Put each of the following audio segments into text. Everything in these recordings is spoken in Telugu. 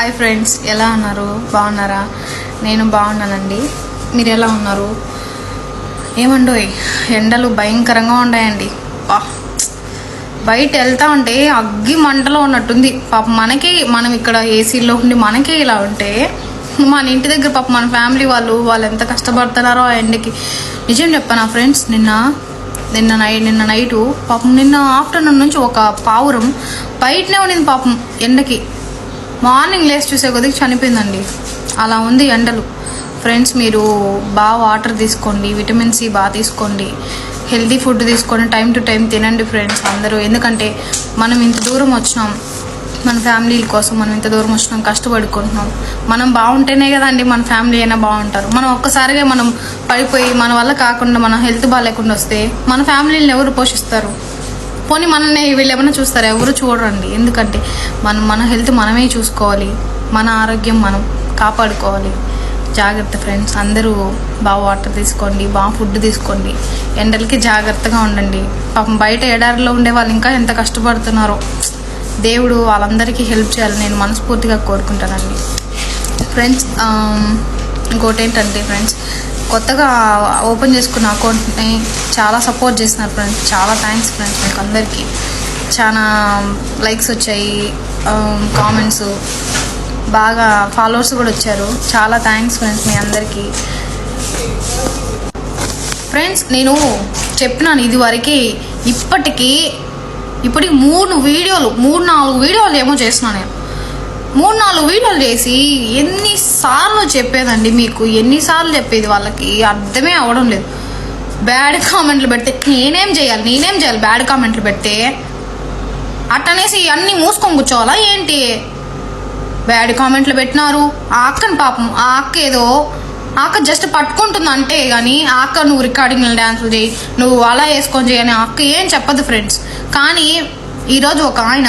హాయ్ ఫ్రెండ్స్ ఎలా ఉన్నారు? బాగున్నారా? నేను బాగున్నానండి. మీరు ఎలా ఉన్నారు? ఏమండోయ్ ఎండలు భయంకరంగా ఉన్నాయండి. బయట వెళ్తా ఉంటే అగ్గి మంటలో ఉన్నట్టుంది. పాప మనకి మనం ఇక్కడ ఏసీలో ఉండి మనకే ఇలా ఉంటే మన ఇంటి దగ్గర పాప మన ఫ్యామిలీ వాళ్ళు వాళ్ళు ఎంత కష్టపడుతున్నారో ఆ ఎండకి. నిజం చెప్పాను ఫ్రెండ్స్ నిన్న నిన్న నైట్ నిన్న నైటు పాపం నిన్న ఆఫ్టర్నూన్ నుంచి ఒక పావురం బయటనే ఉండింది పాపం ఎండకి. మార్నింగ్ లేచి చూసే కొద్దికి చనిపోయిందండి. అలా ఉంది ఎండలు. ఫ్రెండ్స్ మీరు బాగా వాటర్ తీసుకోండి విటమిన్ సి బాగా తీసుకోండి హెల్తీ ఫుడ్ తీసుకోండి టైం టు టైం తినండి ఫ్రెండ్స్ అందరూ. ఎందుకంటే మనం ఇంత దూరం వచ్చినాం మన ఫ్యామిలీల కోసం మనం ఇంత దూరం వచ్చినాం కష్టపడుకుంటున్నాం. మనం బాగుంటేనే కదండి మన ఫ్యామిలీ అయినా బాగుంటారు. మనం ఒక్కసారిగా మనం పడిపోయి మన వల్ల కాకుండా మన హెల్త్ బాగాలేకుండా వస్తే మన ఫ్యామిలీని ఎవరు పోషిస్తారు? పోనీ మనల్ని వీళ్ళు ఏమైనా చూస్తారా? ఎవరు చూడరండి. ఎందుకంటే మనం మన హెల్త్ మనమే చూసుకోవాలి. మన ఆరోగ్యం మనం కాపాడుకోవాలి. జాగ్రత్త ఫ్రెండ్స్ అందరూ బాగా వాటర్ తీసుకోండి బాగా ఫుడ్ తీసుకోండి. ఎండలకి జాగ్రత్తగా ఉండండి. పాపం బయట ఎడారిలో ఉండే వాళ్ళు ఇంకా ఎంత కష్టపడుతున్నారో. దేవుడు వాళ్ళందరికీ హెల్ప్ చేయాలని నేను మనస్ఫూర్తిగా కోరుకుంటానండి. ఫ్రెండ్స్ ఇంకోటి ఏంటంటే ఫ్రెండ్స్ కొత్తగా ఓపెన్ చేసుకున్న అకౌంట్ని చాలా సపోర్ట్ చేస్తున్నారు ఫ్రెండ్స్. చాలా థ్యాంక్స్ ఫ్రెండ్స్ మీకు అందరికీ. చాలా um, లైక్స్ వచ్చాయి um, కామెంట్స్ బాగా ఫాలోవర్స్ కూడా వచ్చారు. చాలా థ్యాంక్స్ ఫ్రెండ్స్ మీ అందరికీ. ఫ్రెండ్స్ నేను చెప్పినాను ఇది వరకు ఇప్పటికీ ఇప్పటికి మూడు వీడియోలు మూడు నాలుగు వీడియోలు ఏమో చేసినా నేను. మూడు నాలుగు వీడియోలు చేసి ఎన్నిసార్లు చెప్పేదండి మీకు? ఎన్నిసార్లు చెప్పేది వాళ్ళకి? అర్థమే అవడం లేదు. బ్యాడ్ కామెంట్లు పెడితే నేనేం చేయాలి? నేనేం చేయాలి? బ్యాడ్ కామెంట్లు పెడితే అట్టనేసి అన్నీ మూసుకొని కూర్చోవాలా ఏంటి? బ్యాడ్ కామెంట్లు పెట్టినారు. ఆ అక్కని పాపం ఆ అక్క ఏదో ఆ అక్క జస్ట్ పట్టుకుంటుంది అంటే కానీ ఆ అక్క నువ్వు రికార్డింగ్ డ్యాన్సులు చేయి నువ్వు అలా వేసుకొని చేయని ఆ అక్క ఏం చెప్పదు ఫ్రెండ్స్ కానీ ఈరోజు ఒక ఆయన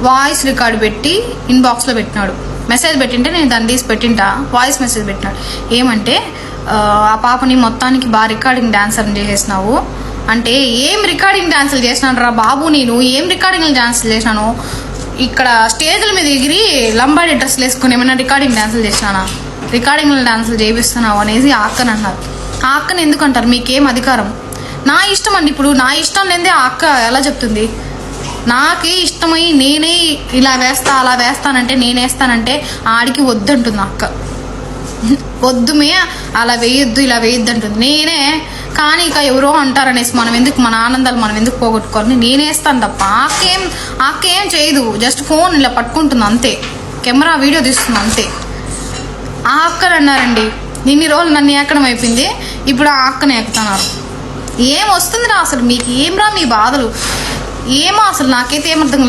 వాయిస్ రికార్డ్ పెట్టి ఇన్బాక్స్లో పెట్టినాడు. మెసేజ్ పెట్టింటే నేను దాన్ని తీసి పెట్టింటా. వాయిస్ మెసేజ్ పెట్టినాడు. ఏమంటే ఆ, పాపని మొత్తానికి బాగా రికార్డింగ్ డాన్సర్ చేసేసినావు. అంటే ఏం రికార్డింగ్ డాన్సులు చేసినాను రా బాబు నేను? ఏం రికార్డింగ్ డాన్సులు చేసినాను? ఇక్కడ స్టేజ్ల మీద ఎగిరి లంబాడి డ్రెస్సులు వేసుకుని ఏమైనా రికార్డింగ్ డాన్సులు చేసినానా? రికార్డింగ్ డాన్సులు చేపిస్తున్నావు అనేసి ఆ అక్కని అన్నారు. ఆ అక్కని ఎందుకంటారు మీకేం అధికారం? నా ఇష్టం అండి ఇప్పుడు. నా ఇష్టం లేదే ఆ అక్క ఎలా చెప్తుంది? నాకే ఇష్టమై నేనే ఇలా వేస్తా అలా వేస్తానంటే నేనేస్తానంటే ఆడికి వద్దంటుంది అక్క. వద్దుమే అలా వేయొద్దు ఇలా వేయొద్దు అంటుంది నేనే కానీ ఇక ఎవరో అంటారనేసి మనం ఎందుకు మన ఆనందాలు మనం ఎందుకు పోగొట్టుకోవాలని నేనేస్తాను తప్ప ఆకేం ఆకేం చేయదు. జస్ట్ ఫోన్ ఇలా పట్టుకుంటుంది అంతే. కెమెరా వీడియో తీస్తుంది అంతే. ఆ అక్కని అన్నారండి ఇన్ని రోజులు నన్ను ఏకడం అయిపోయింది ఇప్పుడు ఆ అక్కని ఎక్కుతున్నారు ఏం వస్తుందిరా అసలు? మీకు ఏం రా మీ బాధలు? ఏమో అసలు నాకైతే ఏమర్థం